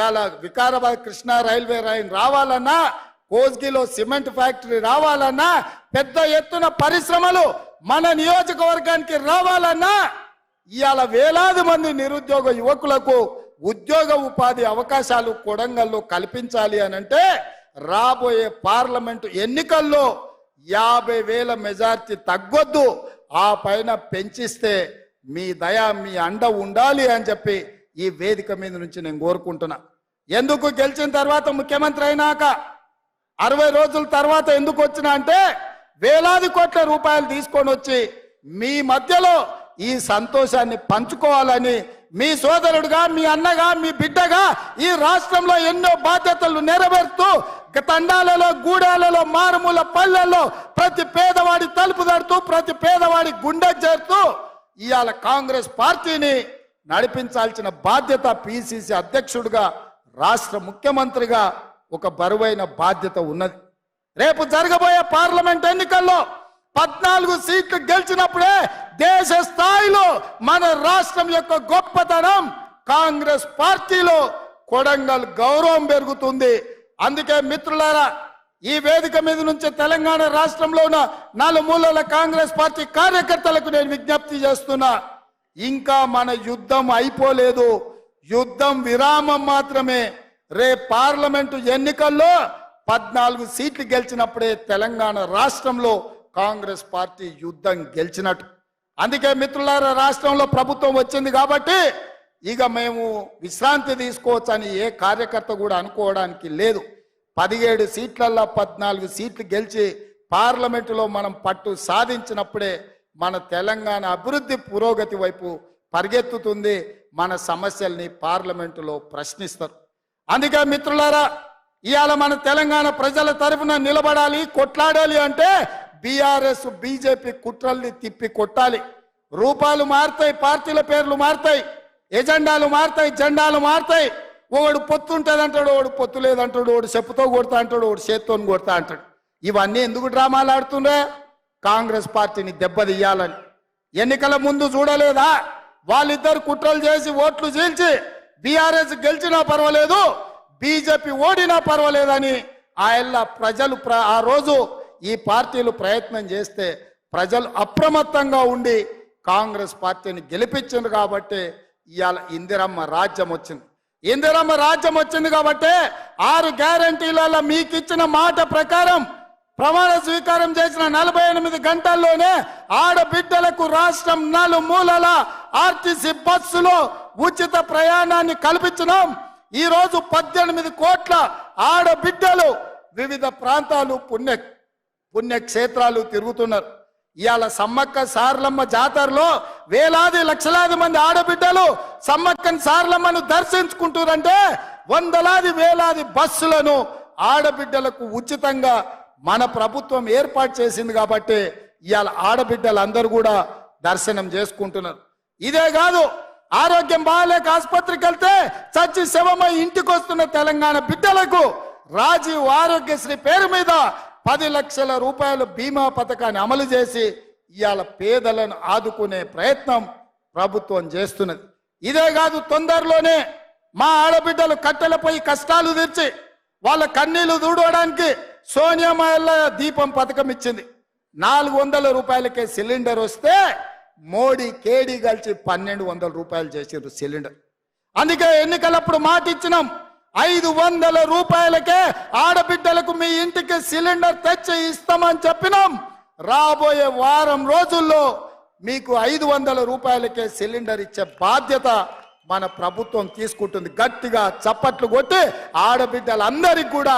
ఇవాళ Vikarabad Krishna railway line రావాలన్నా కోజ్గిలో cement factory రావాలన్నా పెద్ద ఎత్తున పరిశ్రమలు మన నియోజకవర్గానికి రావాలన్నా ఇవాళ వేలాది మంది నిరుద్యోగ యువకులకు ఉద్యోగ ఉపాధి అవకాశాలు కొడంగల్లో కల్పించాలి అని అంటే రాబోయే పార్లమెంటు ఎన్నికల్లో యాభై వేల మెజార్టీ తగ్గొద్దు ఆ పైన పెంచిస్తే మీ దయ మీ అండ ఉండాలి అని చెప్పి ఈ వేదిక మీద నుంచి నేను కోరుకుంటున్నా. ఎందుకు గెలిచిన తర్వాత ముఖ్యమంత్రి అయినాక అరవై రోజుల తర్వాత ఎందుకు వచ్చినా అంటే వేలాది కోట్ల రూపాయలు తీసుకొని వచ్చి మీ మధ్యలో ఈ సంతోషాన్ని పంచుకోవాలని మీ సోదరుడుగా మీ అన్నగా మీ బిడ్డగా ఈ రాష్ట్రంలో ఎన్నో బాధ్యతలు నెరవేరుతూ తండాలలో గూడాలలో మారుమూల పల్లెల్లో ప్రతి పేదవాడి తలుపు తడుతూ ప్రతి పేదవాడి గుండె చేరుతూ ఇవాళ కాంగ్రెస్ పార్టీని నడిపించాల్సిన బాధ్యత పిసిసి అధ్యక్షుడిగా రాష్ట్ర ముఖ్యమంత్రిగా ఒక బరువైన బాధ్యత ఉన్నది. రేపు జరగబోయే పార్లమెంట్ ఎన్నికల్లో పద్నాలుగు సీట్లు గెలిచినప్పుడే దేశ స్థాయిలో మన రాష్ట్రం యొక్క గొప్పతనం కాంగ్రెస్ పార్టీలో కొడంగల్ గౌరవం పెరుగుతుంది. అందుకే మిత్రులారా ఈ వేదిక మీద నుంచి తెలంగాణ రాష్ట్రంలో ఉన్న నలుమూలల కాంగ్రెస్ పార్టీ కార్యకర్తలకు నేను విజ్ఞప్తి చేస్తున్నా ఇంకా మన యుద్ధం అయిపోలేదు. యుద్ధం విరామం మాత్రమే. రే పార్లమెంటు ఎన్నికల్లో పద్నాలుగు సీట్లు గెలిచినప్పుడే తెలంగాణ రాష్ట్రంలో కాంగ్రెస్ పార్టీ యుద్ధం గెలిచినట్టు. అందుకే మిత్రులారా రాష్ట్రంలో ప్రభుత్వం వచ్చింది కాబట్టి ఇక మేము విశ్రాంతి తీసుకోవచ్చని ఏ కార్యకర్త కూడా అనుకోవడానికి లేదు. పదిహేడు సీట్లల్లో పద్నాలుగు సీట్లు గెలిచి పార్లమెంటులో మనం పట్టు సాధించినప్పుడే మన తెలంగాణ అభివృద్ధి పురోగతి వైపు పరిగెత్తుతుంది మన సమస్యల్ని పార్లమెంటులో ప్రశ్నిస్తారు. అందుకే మిత్రులారా ఇవాళ మన తెలంగాణ ప్రజల తరఫున నిలబడాలి కొట్లాడాలి అంటే బీఆర్ఎస్ బీజేపీ కుట్రల్ని తిప్పి కొట్టాలి. రూపాలు మారుతాయి పార్టీల పేర్లు మారుతాయి ఎజెండాలు మారుతాయి జెండాలు మారుతాయి. ఒకడు పొత్తు ఉంటుంది అంటాడు ఒకడు పొత్తు లేదంటాడు ఒకడు చెప్పుతో కొడతా అంటాడు ఒకడు చేత్తో కొడతా అంటాడు. ఇవన్నీ ఎందుకు డ్రామాలు ఆడుతుండే కాంగ్రెస్ పార్టీని దెబ్బతీయాలని. ఎన్నికల ముందు చూడలేదా? వాళ్ళిద్దరు కుట్రలు చేసి ఓట్లు చీల్చి బీఆర్ఎస్ గెలిచినా పర్వాలేదు బీజేపీ ఓడినా పర్వాలేదని ఆయన ప్రజలు ప్ర- ఆ రోజు ఈ పార్టీలు ప్రయత్నం చేస్తే ప్రజలు అప్రమత్తంగా ఉండి కాంగ్రెస్ పార్టీని గెలిపించింది కాబట్టి ఇవాళ ఇందిరమ్మ రాజ్యం వచ్చింది. ఇందిరమ్మ రాజ్యం వచ్చింది కాబట్టి ఆరు గ్యారంటీలలో మీకు ఇచ్చిన మాట ప్రకారం ప్రమాణ స్వీకారం చేసిన నలభై ఎనిమిది గంటల్లోనే ఆడబిడ్డలకు రాష్ట్రం నలుమూలల ఆర్టీసీ బస్సులో ఉచిత ప్రయాణాన్ని కల్పించినాం. ఈ రోజు పద్దెనిమిది కోట్ల ఆడబిడ్డలు వివిధ ప్రాంతాలు పుణ్య పుణ్యక్షేత్రాలు తిరుగుతున్నారు. ఇవాళ సమ్మక్క సార్లమ్మ జాతరలో వేలాది లక్షలాది మంది ఆడబిడ్డలు సమ్మక్కని సార్లమ్మను దర్శించుకుంటారంటే వందలాది వేలాది బస్సులను ఆడబిడ్డలకు ఉచితంగా మన ప్రభుత్వం ఏర్పాటు చేసింది కాబట్టి ఇవాళ ఆడబిడ్డలందరూ కూడా దర్శనం చేసుకుంటున్నారు. ఇదే కాదు ఆరోగ్యం బాగాలేక ఆసుపత్రికి వెళ్తే చచ్చి శవమై ఇంటికి వస్తున్న తెలంగాణ బిడ్డలకు రాజీవ్ ఆరోగ్యశ్రీ పేరు మీద పది లక్షల రూపాయల బీమా పథకాన్ని అమలు చేసి ఇవాళ పేదలను ఆదుకునే ప్రయత్నం ప్రభుత్వం చేస్తున్నది. ఇదే కాదు తొందరలోనే మా ఆడబిడ్డలు కట్టెలపై కష్టాలు తీర్చి వాళ్ళ కన్నీళ్ళు దూడవడానికి సోనియా మాయల్ల దీపం పథకం ఇచ్చింది. నాలుగు వందల రూపాయలకే సిలిండర్ వస్తే మోడీ కేడీ కలిసి పన్నెండు వందల రూపాయలు చేసారు సిలిండర్. అందుకే ఎన్నికలప్పుడు మాట ఇచ్చినాం ఐదు వందల రూపాయలకే ఆడబిడ్డలకు మీ ఇంటికి సిలిండర్ తెచ్చి ఇస్తామని చెప్పినాం. రాబోయే వారం రోజుల్లో మీకు ఐదు వందల రూపాయలకే సిలిండర్ ఇచ్చే బాధ్యత మన ప్రభుత్వం తీసుకుంటుంది. గట్టిగా చప్పట్లు కొట్టి ఆడబిడ్డలందరికీ కూడా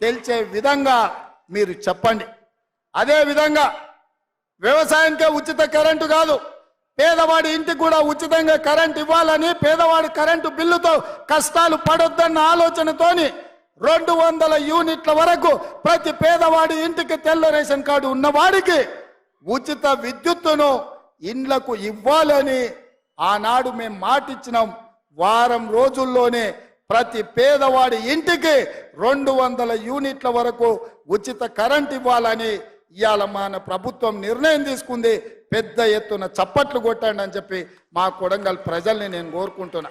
తెలిసే విధంగా మీరు చెప్పండి. అదే విధంగా వ్యవసాయానికే ఉచిత కరెంటు కాదు పేదవాడి ఇంటికి కూడా ఉచితంగా కరెంట్ ఇవ్వాలని పేదవాడి కరెంటు బిల్లుతో కష్టాలు పడొద్దన్న ఆలోచనతోని రెండు వందల యూనిట్ల వరకు ప్రతి పేదవాడి ఇంటికి తెల్ల రేషన్ కార్డు ఉన్నవాడికి ఉచిత విద్యుత్తును ఇండ్లకు ఇవ్వాలని ఆనాడు మేము మాటిచ్చినాం. వారం రోజుల్లోనే ప్రతి పేదవాడి ఇంటికి రెండు వందల యూనిట్ల వరకు ఉచిత కరెంట్ ఇవ్వాలని ఇవాళ మన ప్రభుత్వం నిర్ణయం తీసుకుంది. పెద్ద ఎత్తున చప్పట్లు కొట్టండి అని చెప్పి మా కొడంగల్ ప్రజల్ని నేను కోరుకుంటున్నా.